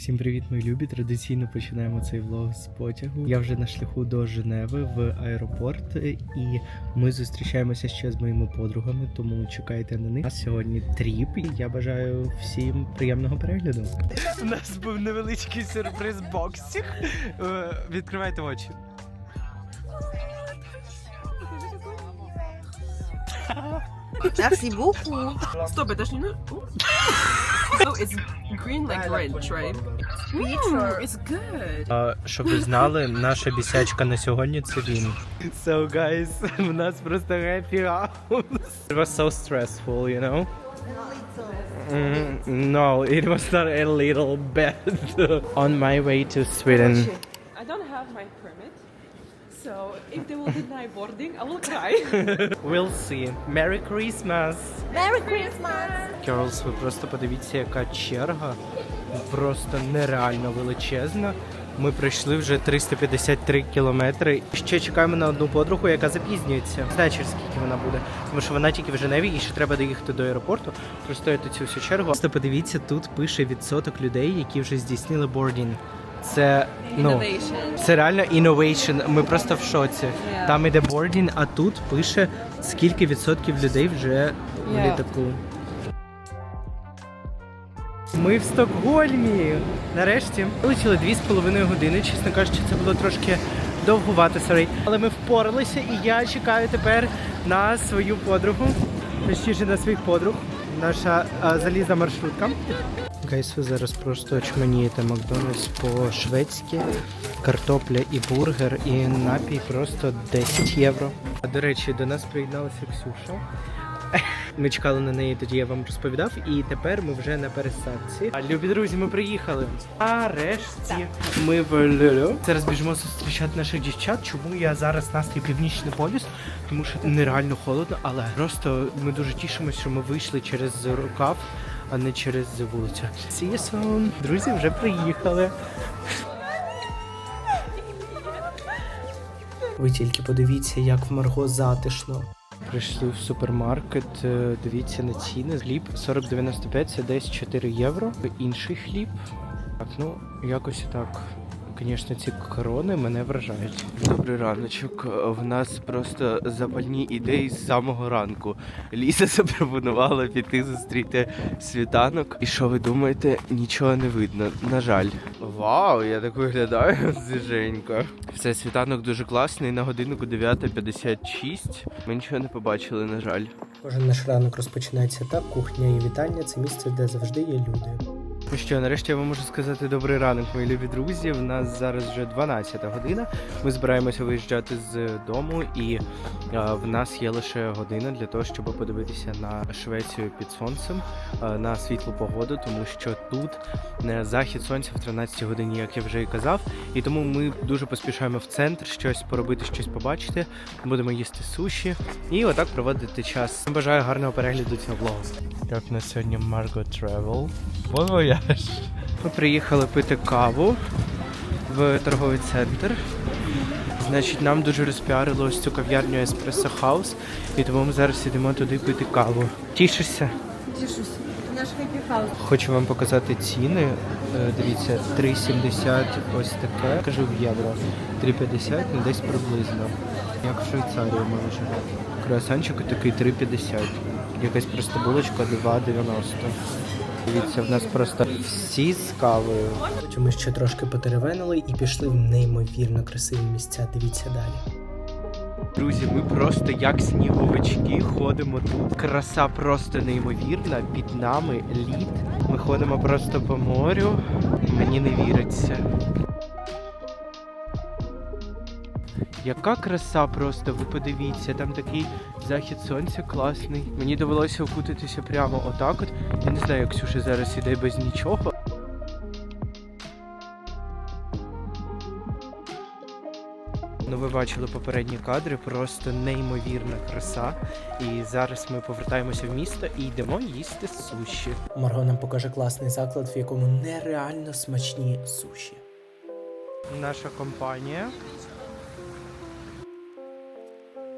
Всім привіт, мої любі. Традиційно починаємо цей влог з потягу. Я вже на шляху до Женеви в аеропорт, і ми зустрічаємося ще з моїми подругами, тому чекайте на них. У нас сьогодні тріп. і Я бажаю всім приємного перегляду. У нас був невеличкий сюрприз боксик. Відкривайте очі. Merci beaucoup. Stop it, that's not. Oh, it's green like ranch, right? Mm, it's good. А, щоб ви знали, наша бісячка на сьогодні це він. So guys, у нас просто happy house. It was so stressful, you know? Mm, no, it was not a little bit. On my way to Sweden. I don't have my permit, so if they will deny boarding, I will cry. We'll see. Merry Christmas! Merry Christmas. Girls, ви просто подивіться, яка черга. Просто нереально величезна. Ми пройшли вже 353 кілометри. Ще чекаємо на одну подругу, яка запізнюється. Не знаю, через скільки вона буде. Тому що вона тільки в Женеві і ще треба доїхати до аеропорту, простояти цю всю чергу. Просто подивіться, тут пише відсоток людей, які вже здійснили бордінг. Це ну Innovation. це реально innovation. Ми просто в шоці. Yeah. Там іде бордінг, а тут пише скільки відсотків людей вже в Yeah. літаку. Ми в Стокгольмі. Нарешті вилетіли дві з половиною години. Чесно кажучи, це було трошки довгувато, sorry. Але ми впоралися, і я чекаю тепер на свою подругу. Точніше на своїх подруг. Наша а, залізна маршрутка. Гайс, ви зараз просто очманієте Макдональдс по-шведськи. Картопля і бургер, і напій просто 10 євро. А, До речі, до нас приєдналася Ксюша. Ми чекали на неї, тоді я вам розповідав, і тепер ми вже на пересадці. А любі друзі, ми приїхали. Нарешті ми в Льолю. Зараз біжимо зустрічати наших дівчат. Чому я зараз настрій північний полюс? Тому що нереально холодно, але просто ми дуже тішимося, що ми вийшли через рукав, а не через вулицю. See. Друзі, вже приїхали. Ви тільки подивіться, як в Марго затишно. Прийшли в супермаркет, е, дивіться на ціни. Хліб 40,95 це десь 4 євро. Інший хліб. Так, ну якось так. Звісно, ці корони мене вражають. Добрий раночок. В нас просто запальні ідеї з самого ранку. Ліса запропонувала піти зустріти світанок. І що ви думаєте? Нічого не видно. На жаль. Вау, я так виглядаю свіженько. Все, світанок дуже класний. На годиннику 9.56. Ми нічого не побачили, на жаль. Кожен наш ранок розпочинається так. Кухня і вітання це місце, де завжди є люди. Ну що, нарешті я вам можу сказати добрий ранок, мої любі друзі. В нас зараз вже 12 година. Ми збираємося виїжджати з дому, і е, в нас є лише година для того, щоб подивитися на Швецію під сонцем, е, на світлу погоду, тому що тут е, захід сонця в 13 годині, як я вже і казав. І тому ми дуже поспішаємо в центр щось поробити, щось побачити. Будемо їсти суші і отак проводити час. Бажаю гарного перегляду цього влогу. Так, на сьогодні Travel. Bon voyage. Ми приїхали пити каву в торговий центр. Значить, нам дуже розпіарило ось цю кав'ярню Espresso House, і тому ми зараз йдемо туди пити каву. Тішишся? Тішусь. Наш house. Хочу вам показати ціни. Е, Дивіться, 3,70 ось таке, кажу в євро. 3,50, ну десь приблизно. Як в Швейцарії майже. Круасанчик такий 3,50. Якась просто булочка 2,90. Дивіться, в нас просто всі з кавою. Потім ми ще трошки потеревенили і пішли в неймовірно красиві місця. Дивіться далі. Друзі, ми просто як сніговички ходимо тут. Краса просто неймовірна. Під нами лід. Ми ходимо просто по морю. Мені не віриться. Яка краса просто, ви подивіться, там такий захід сонця класний. Мені довелося окутатися прямо отак от. Я не знаю, як Ксюша зараз іде без нічого. Ну, ви бачили попередні кадри, просто неймовірна краса. І зараз ми повертаємося в місто і йдемо їсти суші. Марго нам покаже класний заклад, в якому нереально смачні суші. Наша компанія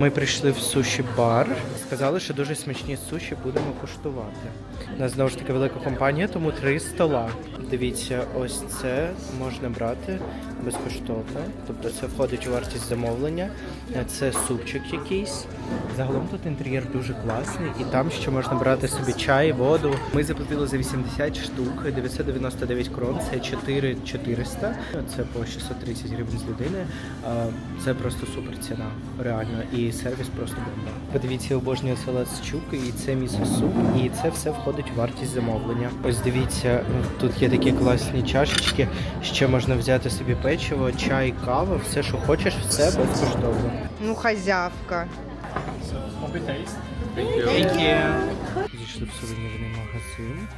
Ми прийшли в суші бар. Сказали, що дуже смачні суші будемо куштувати. У нас знову ж таки велика компанія, тому три стола. Дивіться, ось це можна брати безкоштовно. Тобто це входить у вартість замовлення. Це супчик якийсь. Загалом тут інтер'єр дуже класний, і там ще можна брати собі чай, воду. Ми заплатили за 80 штук, 999 крон, це 4400, це по 630 гривень з людини. Це просто супер ціна, реально. І сервіс просто бомба. Подивіться, обожнюю салат з чуки, і це місо суп, і це все входить у вартість замовлення. Ось дивіться, тут є такі класні чашечки. Ще можна взяти собі печиво, чай, кава, все, що хочеш, все безкоштовно. Ну, хозявка. Зійшли в сувенірний магазин.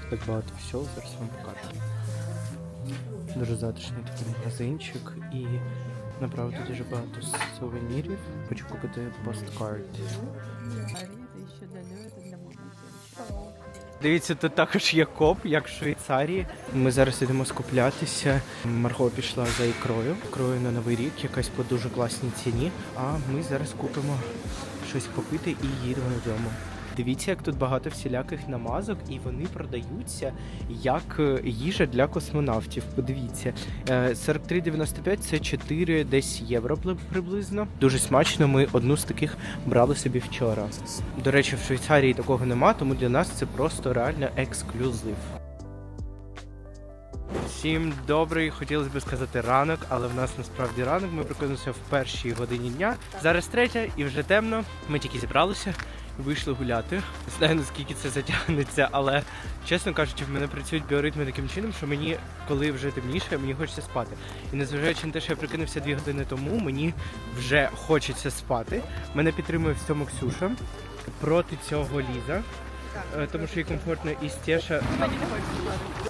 Тут так багато всього, зараз вам покажу. Дуже затишний такий магазинчик і направду дуже багато сувенірів. Хочу купити посткард. Дивіться, тут також є коп, як в Швейцарії. Ми зараз йдемо скуплятися. Марго пішла за ікрою. Ікрою на новий рік, якась по дуже класній ціні. А ми зараз купимо щось попити і їдемо додому. Дивіться, як тут багато всіляких намазок, і вони продаються як е, їжа для космонавтів. Подивіться, Е, 43,95 це 4 десь євро при- приблизно. Дуже смачно. Ми одну з таких брали собі вчора. До речі, в Швейцарії такого нема, тому для нас це просто реально ексклюзив. Всім добрий, хотілося б сказати ранок, але в нас насправді ранок. Ми прокинулися в першій годині дня. Зараз третя і вже темно. Ми тільки зібралися вийшли гуляти. Не знаю наскільки це затягнеться, але чесно кажучи, в мене працюють біоритми таким чином, що мені, коли вже темніше, мені хочеться спати. І незважаючи на те, що я прокинувся дві години тому, мені вже хочеться спати. Мене підтримує в цьому Ксюша. Проти цього Ліза. Е, Тому що їй комфортно і стеша.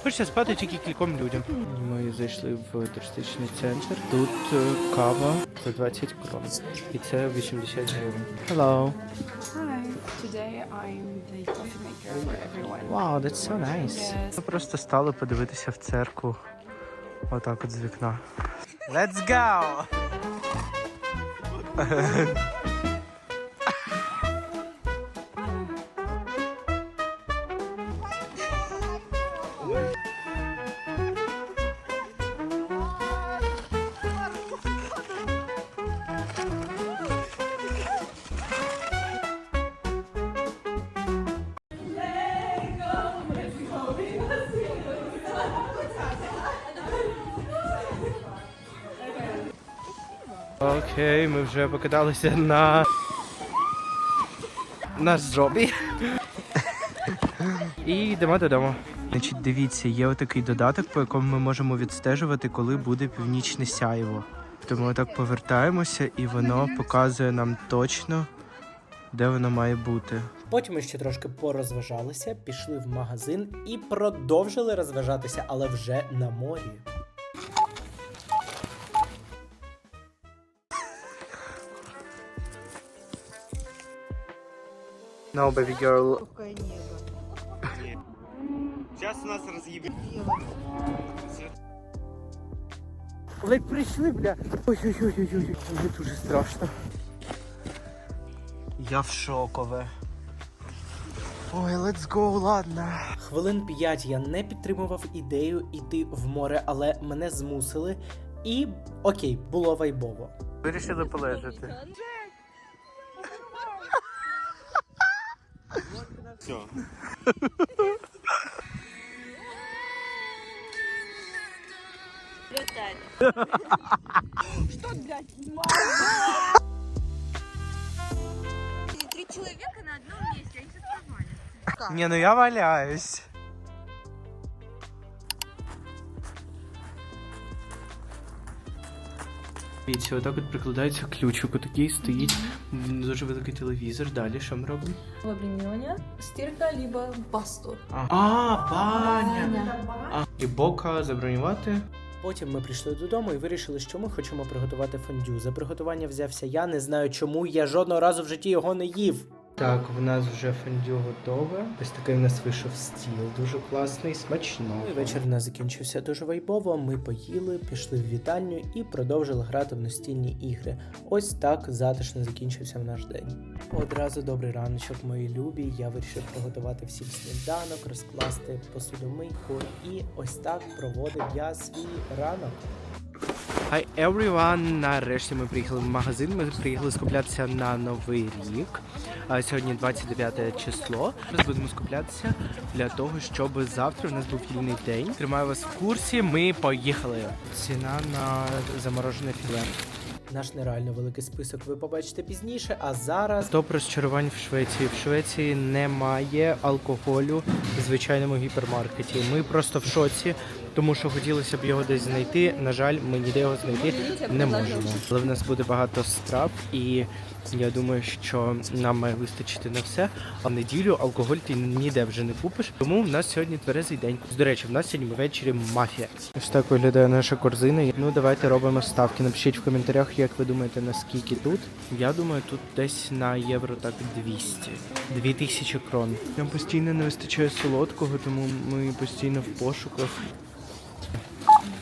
Хочеться спати тільки кільком людям. Ми зайшли в туристичний центр. Тут е, кава за 20 крон. І це 80 гривень. Hello. Hi. Today I'm the coffee maker for everyone. Wow, that's so nice. Yes. Ми просто стали подивитися в церкву. Отак от з вікна. Let's go! Окей, ми вже покидалися на. на жобі. І йдемо додому. Значить, дивіться, є отакий додаток, по якому ми можемо відстежувати, коли буде північне сяйво. Тобто ми отак повертаємося, і воно показує нам точно, де воно має бути. Потім ми ще трошки порозважалися, пішли в магазин і продовжили розважатися, але вже на морі. No, baby girl. Небо. Зараз у нас роз'їбі. Ледь прийшли, бля. Ой-ой-ой-ой, мені дуже страшно. Я в шокове. Ой, let's go, ладно. Хвилин п'ять я не підтримував ідею йти в море, але мене змусили. І окей, було вайбово. Вирішили полежати. Три человека на одном месте, они сейчас. Не, ну я валяюсь. Дивіться, отак от прикладається ключик, отакий стоїть дуже великий телевізор. Далі що ми робимо? Обременение, стирка, либо басту. А, а баня! А, і бока забронювати. Потім ми прийшли додому і вирішили, що ми хочемо приготувати фондю. За приготування взявся я, не знаю чому, я жодного разу в житті його не їв. Так, в нас вже фондю готове. Ось такий в нас вийшов стіл, дуже класний, смачно. Ну і вечір у нас закінчився дуже вайбово. Ми поїли, пішли в вітальню і продовжили грати в настільні ігри. Ось так затишно закінчився в наш день. Одразу добрий раночок, мої любі. Я вирішив приготувати всім сніданок, розкласти посудомийку, і ось так проводив я свій ранок. Hi everyone! Нарешті ми приїхали в магазин. Ми приїхали скуплятися на новий рік. Сьогодні 29 число. Ми будемо скуплятися для того, щоб завтра в нас був вільний день. Тримаю вас в курсі. Ми поїхали. Ціна на заморожене філе. Наш нереально великий список ви побачите пізніше. А зараз Топ розчарувань в Швеції. В Швеції немає алкоголю в звичайному гіпермаркеті. Ми просто в шоці, тому що хотілося б його десь знайти. На жаль, ми ніде його знайти не можемо. Але в нас буде багато страв, і я думаю, що нам має вистачити на все. А в неділю алкоголь ти ніде вже не купиш. Тому в нас сьогодні тверезий день. До речі, в нас сьогодні ввечері мафія. Ось так виглядає наша корзина. Ну давайте робимо ставки. Напишіть в коментарях, як ви думаєте, наскільки тут. Я думаю, тут десь на євро так 200. 2000 крон. Нам постійно не вистачає солодкого, тому ми постійно в пошуках.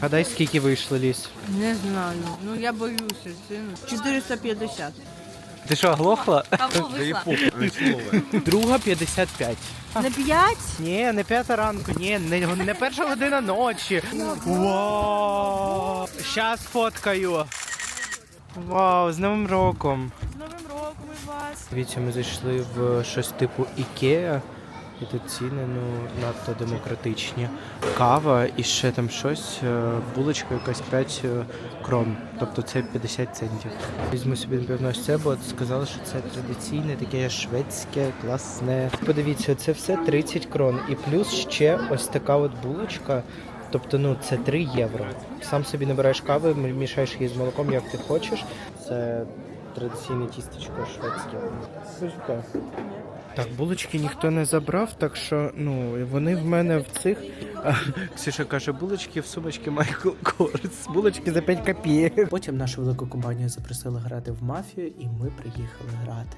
Гадай, скільки вийшло ліс? Не знаю. Ну я боюся, сину. 450. Ти що, глохла? Кого вышла? Друга 55. Не 5? Ні, не п'ята ранку, ні, не, не перша година ночі. Вау! Щас фоткаю. Вау, з Новим роком. З Новим роком і вас. Дивіться, ми зайшли в щось типу Ікеа. І ціни ну надто демократичні. Кава і ще там щось, е, булочка якась 5 е, крон. Тобто це 50 центів. Візьму собі напевно ось це, бо сказали, що це традиційне, таке шведське, класне. Подивіться, це все 30 крон. І плюс ще ось така от булочка. Тобто, ну це 3 євро. Сам собі набираєш кави, мішаєш її з молоком, як ти хочеш. Це традиційне тістечко шведське. Таке. Так, булочки ніхто не забрав, так що ну вони в мене в цих. А, Ксюша каже, булочки в сумочці Майкл Корс. Булочки за 5 копійок. потім нашу велику компанію запросила грати в мафію, і ми приїхали грати.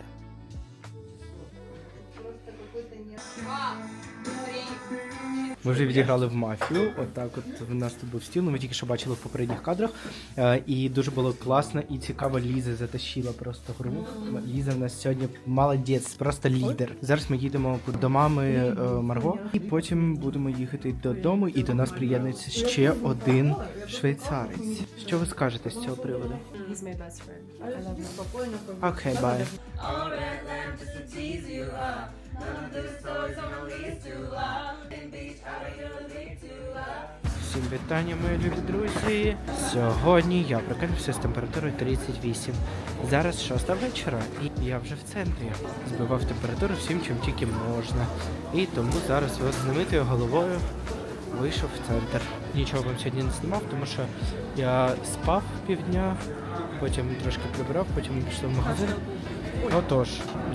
Ми вже відіграли в мафію. Отак, от в нас тут був стіл. Ну, ми тільки що бачили в попередніх кадрах. Е, і дуже було класно і цікаво. Ліза затащила просто гру. Ліза в нас сьогодні молодець, просто лідер. Зараз ми їдемо до мами е, Марго, і потім будемо їхати додому. І до нас приєднується ще один швейцарець. Що ви скажете з цього приводу? He's my best friend. I love him. Окей, бай. Всім вітання, мої любі друзі. Сьогодні я прокинувся з температурою 38. Зараз 6 вечора, і я вже в центрі. Збивав температуру всім, чим тільки можна. І тому зараз з немитою головою вийшов в центр. Нічого вам сьогодні не знімав, тому що я спав півдня, потім трошки прибрав, потім пішов в магазин. Отож,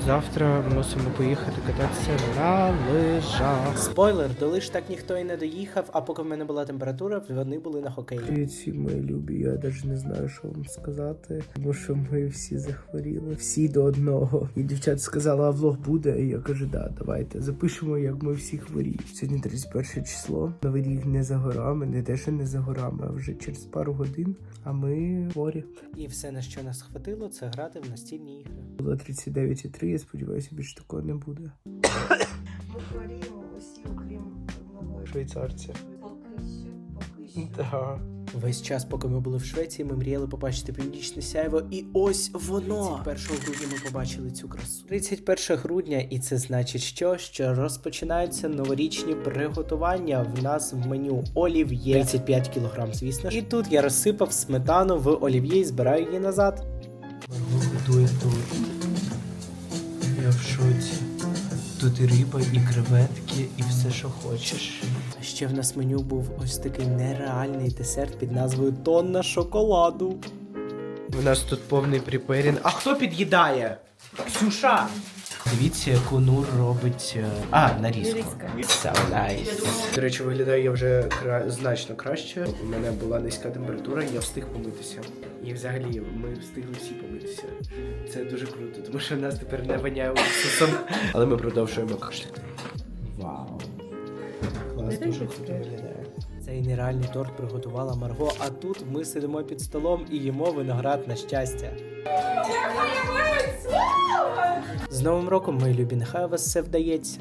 завтра мусимо поїхати кататися на лижах. Спойлер, до лиш так ніхто і не доїхав, а поки в мене була температура, вони були на хокеї. Ці мої любі, я навіть не знаю, що вам сказати, тому що ми всі захворіли, всі до одного. І дівчата сказали, а влог буде. І я кажу, да, давайте запишемо, як ми всі хворіємо. Сьогодні 31 число. Новий рік не за горами, не те, що не за горами, а вже через пару годин. А ми хворі. І все, на що нас хватило, це грати в настільні ігри. Було 39,3, я сподіваюся, більше такого не буде. Ми хворіємо усі, окрім одного. Швейцарці. Поки що, поки що. Да. Весь час, поки ми були в Швеції, ми мріяли побачити північне сяйво, і ось воно! 31 грудня ми побачили цю красу. 31 грудня, і це значить, що? Що розпочинаються новорічні приготування. В нас в меню олів'є 35 кг, звісно ж. І тут я розсипав сметану в олів'є і збираю її назад. Готує торт. Я в шоці. Тут і риба, і креветки, і все, що хочеш. А ще в нас меню був ось такий нереальний десерт під назвою Тонна шоколаду. У нас тут повний припирін. А хто під'їдає? Ксюша! Дивіться, яку Нур робить. е, А, нарізку. So nice. До речі, виглядає я вже кра... значно краще. У мене була низька температура, я встиг помитися. І взагалі ми встигли всі помитися. Це дуже круто, тому що в нас тепер не воняє уксусом. Але ми продовжуємо кашляти. Вау. Клас, дуже круто виглядає. Цей нереальний торт приготувала Марго, а тут ми сидимо під столом і їмо виноград на щастя. З Новим роком, мої любі, нехай у вас все вдається.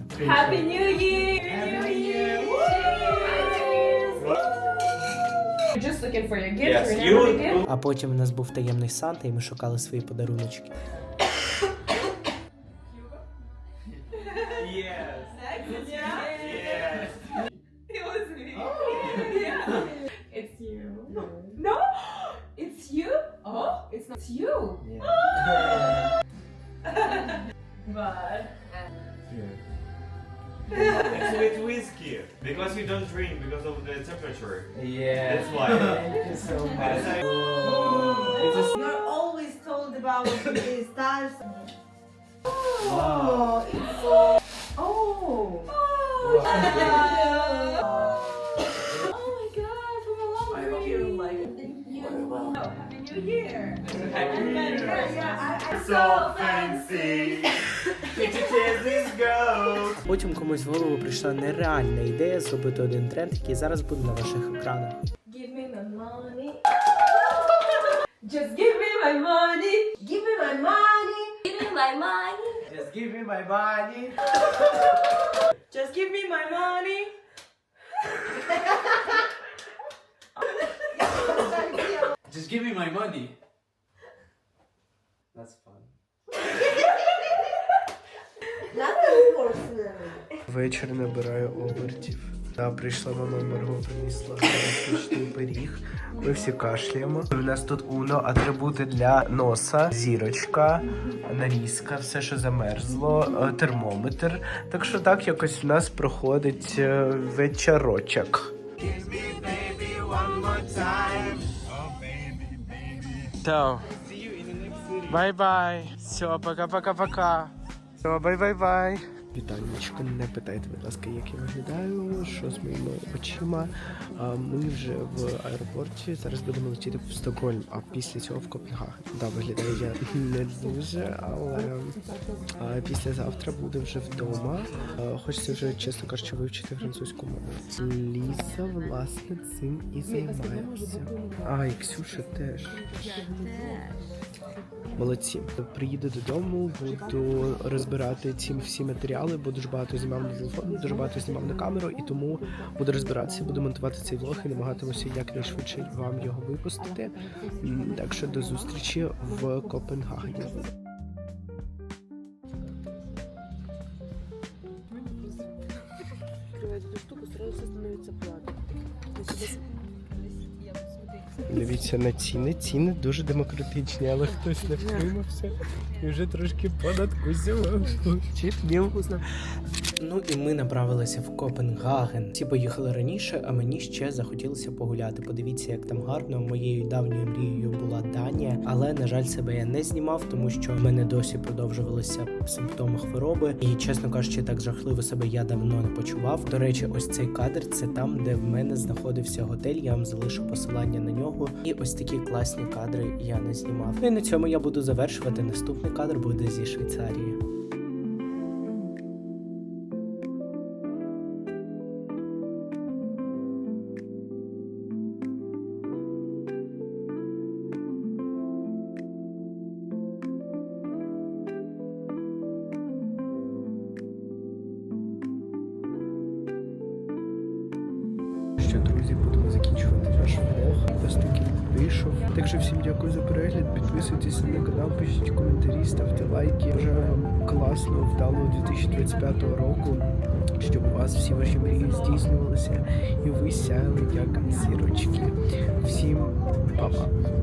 You're just looking for your gift. Yes, you. А потім у нас був таємний Санта, і ми шукали свої подаруночки. It's you. No, it's you. Oh, it's not you. but It's with whiskey because you don't drink because of the temperature. Yeah. That's why. Thank you so much. You're always told about the stars. Oh, it's so. Oh. oh my god, from a long I hope you like Oh, Happy New Year. Yeah, yeah, I, I So fancy. Потім комусь в голову прийшла нереальна ідея зробити один тренд, який зараз буде на ваших екранах. Give me my money. Just give me my money. Give me my money. Give me my money. Just give me my money. Just give me my money. Just give me my money. That's fun. Вечір набираю обертів. Та прийшла мама Марго, принесла смачний пиріг. Ми всі кашляємо. У нас тут уно, атрибути для носа, зірочка, нарізка, все, що замерзло, е, термометр. Так що так якось в нас проходить е, вечорочок. Бай-бай. Все, пока-пока-пока. Все, бай-бай-бай. Вітальничко, не питайте, будь ласка, як я виглядаю, що з моїми очима. Ми вже в аеропорті. Зараз будемо летіти в Стокгольм, а після цього в Копенгаген. Да, виглядаю я не дуже, але а, післязавтра буду вже вдома. Хочеться вже, чесно кажучи, вивчити французьку мову. Ліса, власне, цим і займається. А, і Ксюша теж. Молодці. Приїду додому, буду розбирати ці всі матеріали, бо дуже багато знімав на телефон, дуже багато знімав на камеру, і тому буду розбиратися, буду монтувати цей влог і намагатимуся якнайшвидше вам його випустити. Так що до зустрічі в Копенгагені. Дивіться на ціни. Ціни дуже демократичні, але хтось не втримався і вже трошки понадкусив. Чи не вкусно. Ну і ми направилися в Копенгаген. Ці поїхали раніше, а мені ще захотілося погуляти. Подивіться, як там гарно. Моєю давньою мрією була Данія, але на жаль, себе я не знімав, тому що в мене досі продовжувалися симптоми хвороби. І чесно кажучи, так жахливо себе я давно не почував. До речі, ось цей кадр це там, де в мене знаходився готель. Я вам залишу посилання на нього. І ось такі класні кадри я не знімав. Ну і на цьому я буду завершувати. Наступний кадр буде зі Швейцарії. Дякую за перегляд. Підписуйтесь на канал, пишіть коментарі, ставте лайки. Бажаю вам класно, вдалого 2025 року. Щоб у вас всі ваші мрії здійснювалися і ви сяяли як зірочки. Всім па-па!